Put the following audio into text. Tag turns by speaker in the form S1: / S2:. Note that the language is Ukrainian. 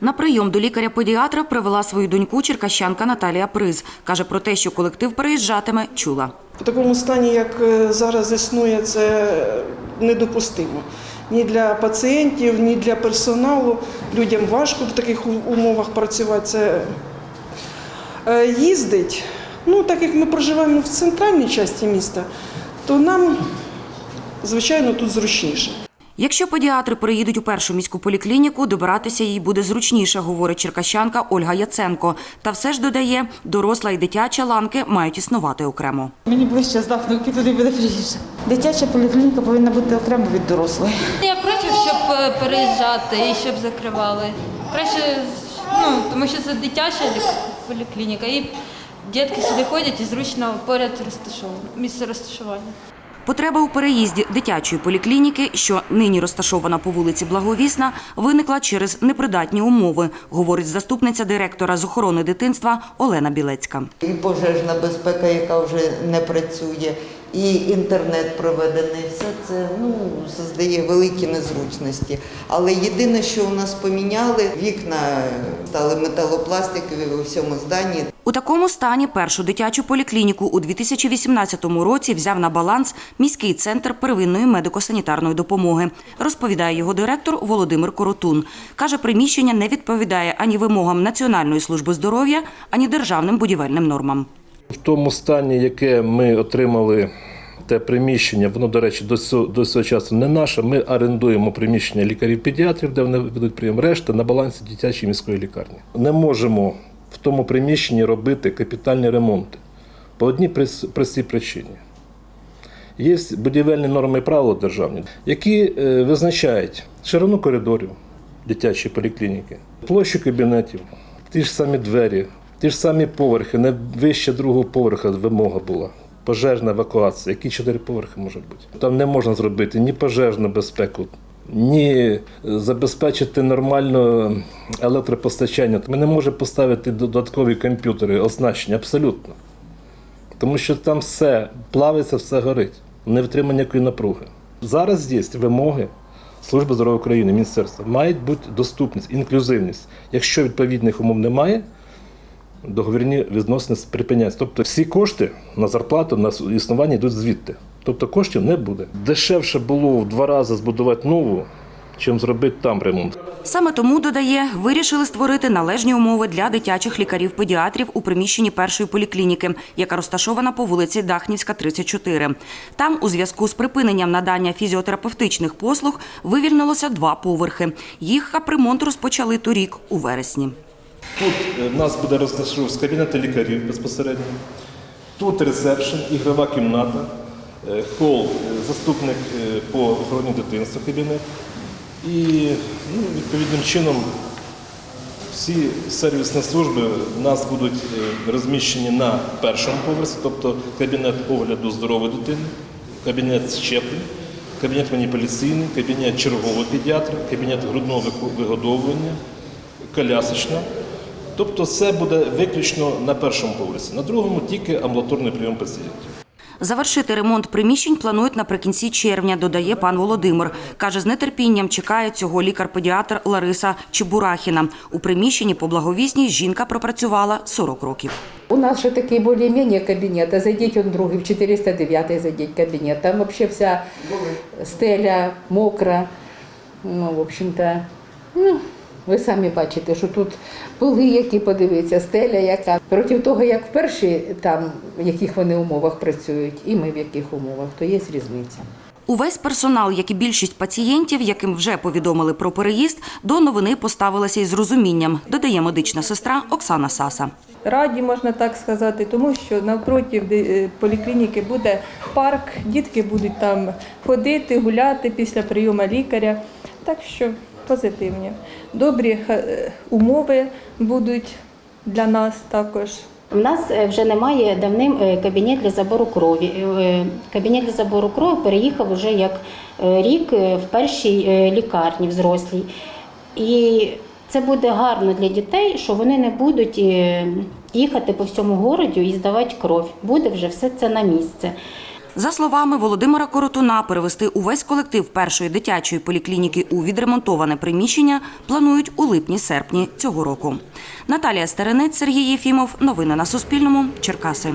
S1: На прийом до лікаря-педіатра привела свою доньку черкащанка Наталія Приз. Каже про те, що колектив переїжджатиме, чула.
S2: В такому стані, як е, зараз існує, це недопустимо. Ні для пацієнтів, ні для персоналу. Людям важко в таких умовах працювати. Це е, їздить. Ну, так як ми проживаємо в центральній частині міста, то нам, звичайно, тут зручніше.
S1: Якщо педіатри переїдуть у першу міську поліклініку, добиратися їй буде зручніше, говорить черкащанка Ольга Яценко. Та все ж додає, доросла і дитяча ланки мають існувати окремо.
S3: Мені ближче здавнуки туди буде приїжджати. Дитяча поліклініка повинна бути окремо від дорослої.
S4: Я проти, щоб е, переїжджати і щоб закривали. Краще, ну, тому що це дитяча поліклініка, і дітки сюди ходять і зручно поряд розташовано, місце розташування.
S1: Потреба у переїзді дитячої поліклініки, що нині розташована по вулиці Благовісна, виникла через непридатні умови, говорить заступниця директора з охорони дитинства Олена Білецька.
S5: і пожежна безпека, яка вже не працює, і інтернет проведений. Все це ну, создає великі незручності. Але єдине, що у нас поміняли, вікна стали металопластикові у всьому зданні.
S1: У такому стані першу дитячу поліклініку у 2018 році взяв на баланс міський центр первинної медико-санітарної допомоги, розповідає його директор Володимир Коротун. Каже, приміщення не відповідає ані вимогам Національної служби здоров'я, ані державним будівельним нормам.
S6: В тому стані, яке ми отримали те приміщення, воно, до речі, до цього, до цього часу не наше. Ми орендуємо приміщення лікарів-педіатрів, де вони ведуть прийом решта на балансі дитячої міської лікарні. Не можемо в тому приміщенні робити капітальні ремонти по одній прос- простій причині. Є будівельні норми і правила державні, які е, визначають ширину коридорів дитячої поліклініки, площу кабінетів, ті ж самі двері, ті ж самі поверхи, не вище другого поверха вимога була. Пожежна евакуація, які чотири поверхи можуть бути. Там не можна зробити ні пожежну безпеку, ні забезпечити нормально електропостачання. Ми не можемо поставити додаткові комп'ютери, оснащення абсолютно. Тому що там все плавиться, все горить, не витримає ніякої напруги. Зараз є вимоги Служби здоров'я України, Міністерства. Мають бути доступність, інклюзивність. Якщо відповідних умов немає, договірні відносини припиняються. Тобто всі кошти на зарплату, на існування йдуть звідти. Тобто коштів не буде. Дешевше було в два рази збудувати нову, чим зробити там ремонт.
S1: Саме тому, додає, вирішили створити належні умови для дитячих лікарів-педіатрів у приміщенні першої поліклініки, яка розташована по вулиці Дахнівська, 34. Там, у зв'язку з припиненням надання фізіотерапевтичних послуг, вивільнилося два поверхи. Їх капремонт розпочали торік у вересні.
S6: Тут е, в нас буде розташовуватися кабінети лікарів безпосередньо. Тут ресепшн, ігрова кімната, е, хол, е, заступник е, по охороні дитинства кабінет. І ну, відповідним чином всі сервісні служби в нас будуть е, розміщені на першому поверсі, тобто кабінет огляду здорової дитини, кабінет щеплень, кабінет маніпуляційний, кабінет чергового педіатра, кабінет грудного вигодовування, колясочна. Тобто це буде виключно на першому поверсі, на другому тільки амбулаторний прийом пацієнтів.
S1: Завершити ремонт приміщень планують наприкінці червня, додає пан Володимир. Каже, з нетерпінням чекає цього лікар-педіатр Лариса Чебурахіна. У приміщенні по благовісній жінка пропрацювала 40 років.
S7: У нас же такий більш-менш кабінет, а зайдіть он другий, в 409 зайдіть кабінет. Там взагалі вся стеля мокра. Ну, в общем-то, ну, ви самі бачите, що тут поли, які подивіться, стеля яка. Проти того, як в перші там, в яких вони умовах працюють, і ми в яких умовах, то є різниця.
S1: Увесь персонал, як і більшість пацієнтів, яким вже повідомили про переїзд, до новини поставилися із розумінням, додає медична сестра Оксана Саса.
S8: раді, можна так сказати, тому що навпроти е, поліклініки буде парк, дітки будуть там ходити, гуляти після прийому лікаря. Так що позитивні. Добрі е, умови будуть для нас також.
S9: У нас е, вже немає давним е, кабінет для забору крові. Кабінет для забору крові переїхав вже як рік в першій лікарні взрослій. І це буде гарно для дітей, що вони не будуть їхати по всьому городу і здавати кров. Буде вже все це на місце.
S1: За словами Володимира Коротуна, перевести увесь колектив першої дитячої поліклініки у відремонтоване приміщення планують у липні-серпні цього року. Наталія Стеренець, Сергій Єфімов. Новини на Суспільному. Черкаси.